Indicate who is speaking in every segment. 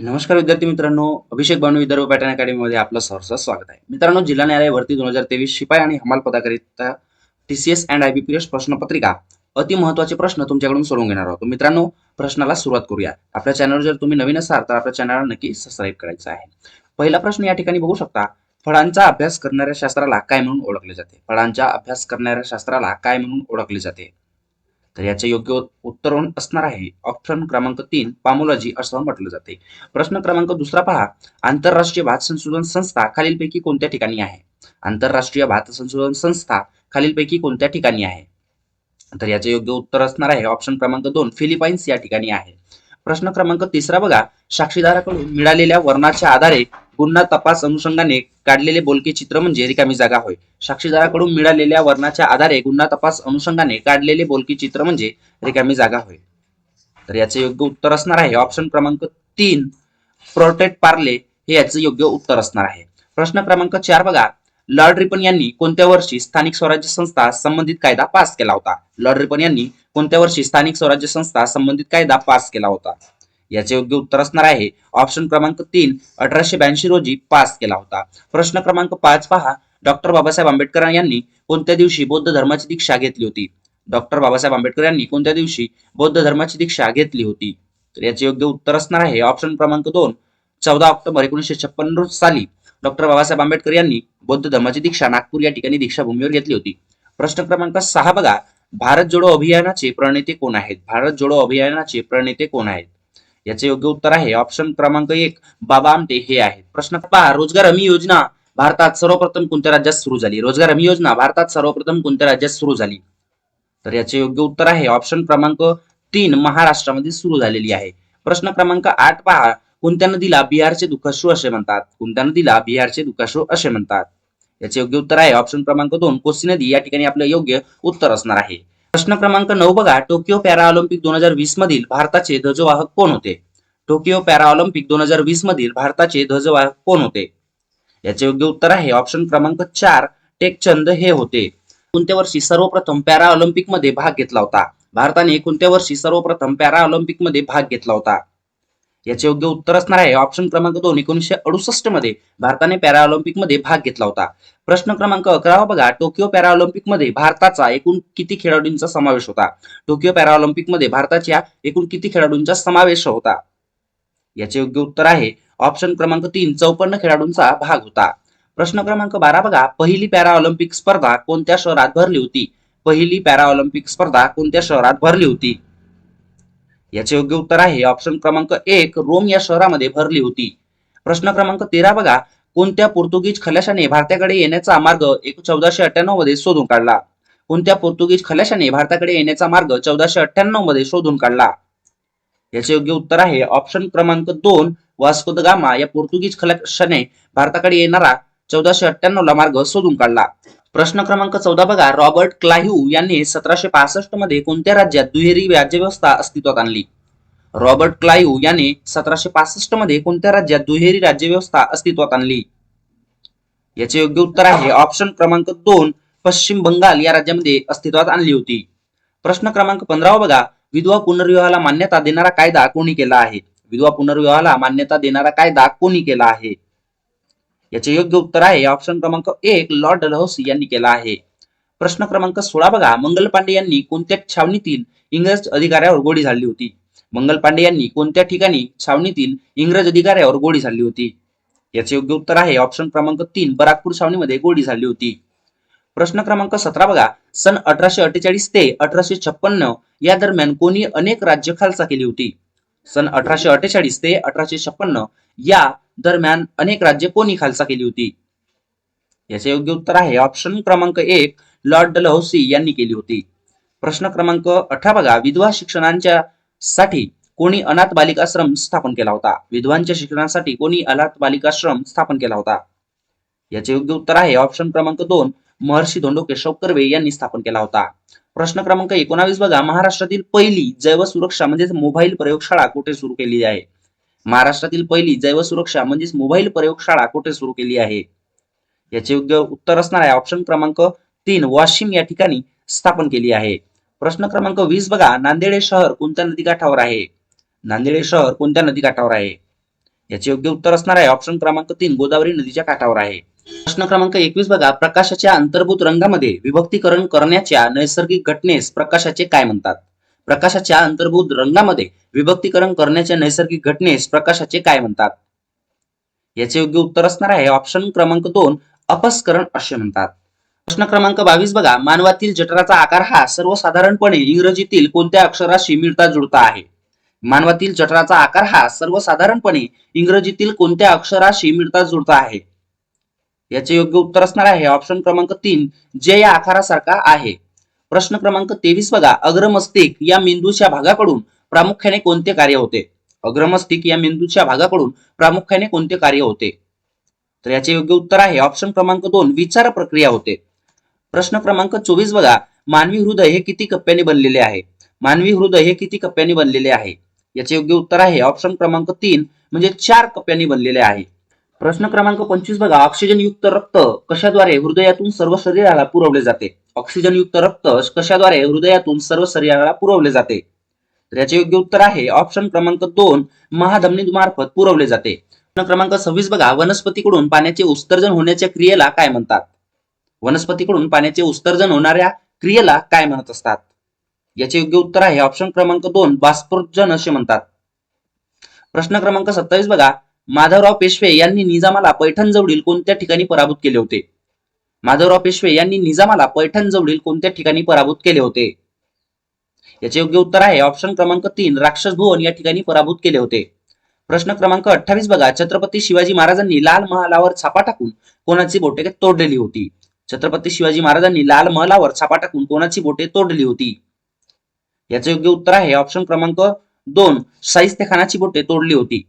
Speaker 1: नमस्कार विद्यार्थी मित्रांनो अभिषेक बानू विदर्भ पॅटर्न अकॅडमीमध्ये आपलं सहर्ष स्वागत आहे. मित्रांनो जिल्हा न्यायालय भरती दोन हजार तेवीस शिपाई आणि हमाल पदाकरिता टीसीएस अँड आयबीपीएस प्रश्नपत्रिका अति महत्त्वाचे प्रश्न तुमच्याकडून सोडवून घेणार आहोत. मित्रांनो प्रश्नाला सुरुवात करूया. आपल्या चॅनलवर जर तुम्ही नवीन असाल तर आपल्या चॅनलला नक्की सबस्क्राईब करायचं आहे. पहिला प्रश्न या ठिकाणी बघू शकता फळांचा अभ्यास करणाऱ्या शास्त्राला काय म्हणून ओळखले जाते? फळांचा अभ्यास करणाऱ्या शास्त्राला काय म्हणून ओळखले जाते? तर याचे योग्य उत्तर असणार आहे. ऑप्शन क्रमांक तीन पामोलॉजी असं म्हटलं जाते. प्रश्न क्रमांक दुसरा पहा. आंतरराष्ट्रीय भात संशोधन संस्था खालीलपैकी कोणत्या ठिकाणी आहे? आंतरराष्ट्रीय भात संशोधन संस्था खालीलपैकी कोणत्या ठिकाणी आहे? तर याचे योग्य उत्तर असणार आहे. ऑप्शन क्रमांक दोन फिलिपाईन्स या ठिकाणी आहे. प्रश्न क्रमांक तिसरा बघा. साक्षीदाराकडून मिळालेल्या वर्णाच्या आधारे गुन्हा तपास अनुषंगाने काढलेले बोलके चित्र म्हणजे रिकामी जागा होय. साक्षीदाराकडून मिळालेल्या वर्णाच्या आधारे गुन्हा तपास अनुषंगाने काढलेले बोलकी चित्र म्हणजे रिकामी जागा होय. तर याचे योग्य उत्तर असणार आहे. ऑप्शन क्रमांक तीन प्रोटेक्ट पार्ले हे याचं योग्य उत्तर असणार आहे. प्रश्न क्रमांक चार बघा. लॉर्ड रिपन यांनी कोणत्या वर्षी स्थानिक स्वराज्य संस्था संबंधित कायदा पास केला होता? लॉर्ड रिपन यांनी कोणत्या वर्षी स्थानिक स्वराज्य संस्था संबंधित कायदा पास केला होता? याचे योग्य उत्तर असणार आहे. ऑप्शन क्रमांक तीन अठराशे ब्याऐंशी रोजी पास केला होता. प्रश्न क्रमांक पाच पहा. डॉक्टर बाबासाहेब आंबेडकर यांनी कोणत्या दिवशी बौद्ध धर्माची दीक्षा घेतली होती? डॉक्टर बाबासाहेब आंबेडकर यांनी कोणत्या दिवशी बौद्ध धर्माची दीक्षा घेतली होती? तर याचे योग्य उत्तर असणार आहे. ऑप्शन क्रमांक दोन चौदा ऑक्टोबर एकोणीसशे रोज साली. डॉक्टर बाबासाहेब आंबेडकर यांनी बौद्ध धर्माची दीक्षा नागपूर या ठिकाणी दीक्षाभूमीवर घेतली होती. प्रश्न क्रमांक सहा बघा. भारत जोडो अभियानाचे प्रणेते कोण आहेत? भारत जोडो अभियानाचे प्रणेते कोण आहेत? याचे योग्य उत्तर आहे. ऑप्शन क्रमांक एक बाबा आमटे हे आहे प्रश्न पहा रोजगार हमी योजना भारतात सर्वप्रथम कोणत्या राज्यात सुरू झाली? रोजगार हमी योजना भारतात सर्वप्रथम कोणत्या राज्यात सुरू झाली? तर याचे योग्य उत्तर आहे. ऑप्शन क्रमांक तीन महाराष्ट्रामध्ये सुरू झालेली आहे. प्रश्न क्रमांक आठ पहा. कोणत्या नदीला बिहारचे दुःखाश्रू असे म्हणतात? कोणत्या नदीला बिहारचे दुःखाश्रू असे म्हणतात? याचे योग्य उत्तर आहे. ऑप्शन क्रमांक दोन कोसी नदी. या ठिकाणी आपलं योग्य उत्तर असणार आहे. प्रश्न क्रमांक नऊ बघा. टोकियो पॅरा ऑलिम्पिक दोन हजार वीस मधील भारताचे ध्वजवाहक कोण होते? टोकियो पॅरा ऑलिम्पिक दोन हजार वीस मधील भारताचे ध्वजवाहक कोण होते? याचे योग्य उत्तर आहे. ऑप्शन क्रमांक चार टेकचंद हे होते. कोणत्या वर्षी सर्वप्रथम पॅरा ऑलिम्पिकमध्ये भाग घेतला होता? भारताने कोणत्या वर्षी सर्वप्रथम पॅरा ऑलिम्पिकमध्ये भाग घेतला होता? याचे योग्य उत्तर असणार आहे. ऑप्शन क्रमांक दोन एकोणीसशे अडुसष्टमध्ये भारताने पॅरा मध्ये भाग घेतला होता. प्रश्न क्रमांक अकरावा बघा. टोकियो पॅराऑलिम्पिकमध्ये भारताचा एकूण किती खेळाडूंचा समावेश होता? टोकियो पॅरा मध्ये भारताच्या एकूण किती खेळाडूंचा समावेश होता? याचे योग्य उत्तर आहे. ऑप्शन क्रमांक तीन चौपन्न खेळाडूंचा भाग होता. प्रश्न क्रमांक बारा बघा. पहिली पॅरा ऑलिम्पिक स्पर्धा कोणत्या शहरात भरली होती? पहिली पॅरा ऑलिम्पिक स्पर्धा कोणत्या शहरात भरली होती? याचे योग्य उत्तर आहे. ऑप्शन क्रमांक एक रोम या शहरामध्ये भरली होती. प्रश्न क्रमांक तेरा बघा. कोणत्या पोर्तुगीज खलाशाने भारताकडे येण्याचा मार्ग एक चौदाशे अठ्ठ्याण्णवमध्ये शोधून काढला? कोणत्या पोर्तुगीज खलाशाने भारताकडे येण्याचा मार्ग चौदाशे अठ्ठ्याण्णवमध्ये शोधून काढला? याचे योग्य उत्तर आहे. ऑप्शन क्रमांक दोन वास्को द गामा या पोर्तुगीज खलाशाने भारताकडे येणारा चौदाशे अठ्ठ्याण्णव ला मार्ग शोधून काढला. प्रश्न क्रमांक चौदा बघा. रॉबर्ट क्लाह्यू यांनी सतराशे पासष्टमध्ये कोणत्या राज्यात दुहेरी राज्यव्यवस्था अस्तित्वात आणली? रॉबर्ट क्लायू याने सतराशे पासष्टमध्ये कोणत्या राज्यात दुहेरी राज्यव्यवस्था अस्तित्वात आणली? याचे योग्य उत्तर आहे ऑप्शन क्रमांक दोन पश्चिम बंगाल या राज्यामध्ये अस्तित्वात आणली होती. प्रश्न क्रमांक पंधरावा बघा. विधवा पुनर्विवाहाला मान्यता देणारा कायदा कोणी केला आहे? विधवा पुनर्विवाहाला मान्यता देणारा कायदा कोणी केला आहे? याचे योग्य उत्तर आहे. ऑप्शन क्रमांक एक लॉर्ड डलहौसी यांनी केला आहे. प्रश्न क्रमांक सोळा बघा. मंगल पांडे यांनी कोणत्या छावणीतील इंग्रज अधिकाऱ्यावर गोळी झाडली होती? मंगल पांडे यांनी कोणत्या ठिकाणी छावणीतील इंग्रज अधिकाऱ्यावर गोळी झाडली होती? याचे योग्य उत्तर आहे. ऑप्शन क्रमांक तीन बराकपूर छावणीमध्ये गोळी झाली होती. प्रश्न क्रमांक सतरा बघा. सन अठराशे अठ्ठेचाळीस ते अठराशे छप्पन्न या दरम्यान कोणी अनेक राज्य खालसा केली होती? सन अठराशे अठ्ठेचाळीस ते अठराशे छप्पन्न या दरम्यान अनेक राज्य कोणी खालसा केली होती? याचे योग्य उत्तर आहे. ऑप्शन क्रमांक एक लॉर्ड डलहौसी यांनी केली होती. प्रश्न क्रमांक अठरा बघा. विधवा शिक्षणांच्या साठी कोणी अनाथ बालिकाश्रम स्थापन केला होता? विधवांच्या शिक्षणासाठी कोणी अनाथ बालिकाश्रम स्थापन केला होता? याचे योग्य उत्तर आहे. ऑप्शन क्रमांक दोन महर्षी धोंडो केशव कर्वे यांनी स्थापन केला होता. प्रश्न क्रमांक एकोणावीस बघा. महाराष्ट्रातील पहिली जैव सुरक्षा म्हणजेच मोबाईल प्रयोगशाळा कुठे सुरू केली आहे? महाराष्ट्रातील पहिली जैव सुरक्षा म्हणजेच मोबाईल प्रयोगशाळा कुठे सुरू केली आहे? याचे योग्य उत्तर असणार आहे ऑप्शन क्रमांक तीन वाशिम या ठिकाणी स्थापन केली आहे. प्रश्न क्रमांक वीस बघा. नांदेडे शहर कोणत्या नदीकाठावर आहे? नांदेडे शहर कोणत्या नदीकाठावर आहे? याचे योग्य उत्तर असणार आहे ऑप्शन क्रमांक तीन गोदावरी नदीच्या काठावर आहे. प्रश्न क्रमांक एकवीस बघा. प्रकाशाच्या अंतर्भूत रंगामध्ये विभक्तीकरण करण्याच्या नैसर्गिक घटनेस प्रकाशाचे काय म्हणतात? प्रकाशाच्या अंतर्भूत रंगामध्ये विभक्तीकरण करण्याच्या नैसर्गिक घटनेस प्रकाशाचे काय म्हणतात? याचे योग्य उत्तर असणार आहे ऑप्शन क्रमांक दोन अपस्करण असे म्हणतात. प्रश्न क्रमांक बावीस बघा. मानवातील जठराचा आकार हा सर्वसाधारणपणे इंग्रजीतील कोणत्या अक्षराशी मिळता जुळता आहे? मानवातील जठराचा आकार हा सर्वसाधारणपणे इंग्रजीतील कोणत्या अक्षराशी मिळता जुळता आहे? याचे योग्य उत्तर असणार आहे ऑप्शन क्रमांक तीन जे या आकारासारखा आहे. प्रश्न क्रमांक तेवीस बघा. अग्रमस्तिक या मेंदूच्या भागाकडून प्रामुख्याने कोणते कार्य होते? अग्रमस्तिक या मेंदूच्या भागाकडून प्रामुख्याने कोणते कार्य होते? तर याचे योग्य उत्तर आहे. ऑप्शन क्रमांक दोन विचार प्रक्रिया होते. प्रश्न क्रमांक चोवीस बघा. मानवी हृदय हे किती कप्प्याने बनलेले आहे? मानवी हृदय हे किती कप्प्याने बनलेले आहे? याचे योग्य उत्तर आहे. ऑप्शन क्रमांक तीन म्हणजे चार कप्प्यांनी बनलेले आहे. प्रश्न क्रमांक पंचवीस बघा. ऑक्सिजन युक्त रक्त कशाद्वारे हृदयातून सर्व शरीराला पुरवले जाते? ऑक्सिजन युक्त रक्त कशाद्वारे हृदयातून सर्व शरीराला पुरवले जाते? तर याचे योग्य उत्तर आहे ऑप्शन क्रमांक दोन महाधमनी मार्फत पुरवले जाते. प्रश्न क्रमांक सव्वीस बघा. वनस्पतीकडून पाण्याचे उत्सर्जन होण्याच्या क्रियेला काय म्हणतात? वनस्पतीकडून पाण्याचे उत्सर्जन होणाऱ्या क्रियेला काय म्हणत असतात? याचे योग्य उत्तर आहे ऑप्शन क्रमांक दोन बाष्पोर्जन असे म्हणतात. प्रश्न क्रमांक सत्तावीस बघा. माधवराव पेशवे यांनी निजामाला पैठण जवळील कोणत्या ठिकाणी पराभूत केले होते? माधवराव पेशवे यांनी निजामाला पैठण जवळील कोणत्या ठिकाणी पराभूत केले होते? याचे योग्य उत्तर आहे ऑप्शन क्रमांक तीन राक्षस भुवन या ठिकाणी पराभूत केले होते. प्रश्न क्रमांक अठ्ठावीस बघा. छत्रपती शिवाजी महाराजांनी लाल महालावर छापा टाकून कोणाची बोटे तोडलेली होती? छत्रपती शिवाजी महाराजांनी लाल महालावर छापा टाकून कोणाची बोटे तोडली होती? याचे योग्य उत्तर आहे ऑप्शन क्रमांक दोन शाहिस्ते खानाची बोटे तोडली होती.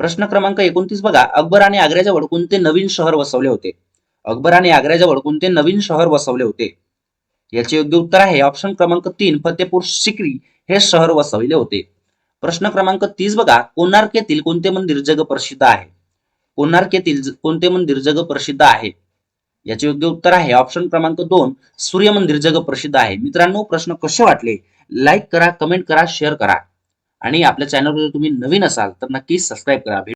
Speaker 1: प्रश्न क्रमांक एकोणतीस बघा. अकबराने आग्र्याजवळ कोणते नवीन शहर वसवले होते? अकबराने आग्र्याजवळ कोणते नवीन शहर वसवले होते? याचे योग्य उत्तर आहे ऑप्शन क्रमांक तीन फतेपूर सिक्री हे शहर वसविले होते. प्रश्न क्रमांक तीस बघा. कोणार्क येथील कोणते मंदिर जगप्रसिद्ध आहे? कोणार्क येथील कोणते मंदिर जगप्रसिद्ध आहे? याचे योग्य उत्तर आहे ऑप्शन क्रमांक दोन सूर्य मंदिर जगप्रसिद्ध आहे. मित्रांनो प्रश्न कसे वाटले? लाईक करा कमेंट करा शेअर करा. आणि आपल्या चॅनलवर तुम्ही नवीन असाल तर नक्की सबस्क्राईब करा.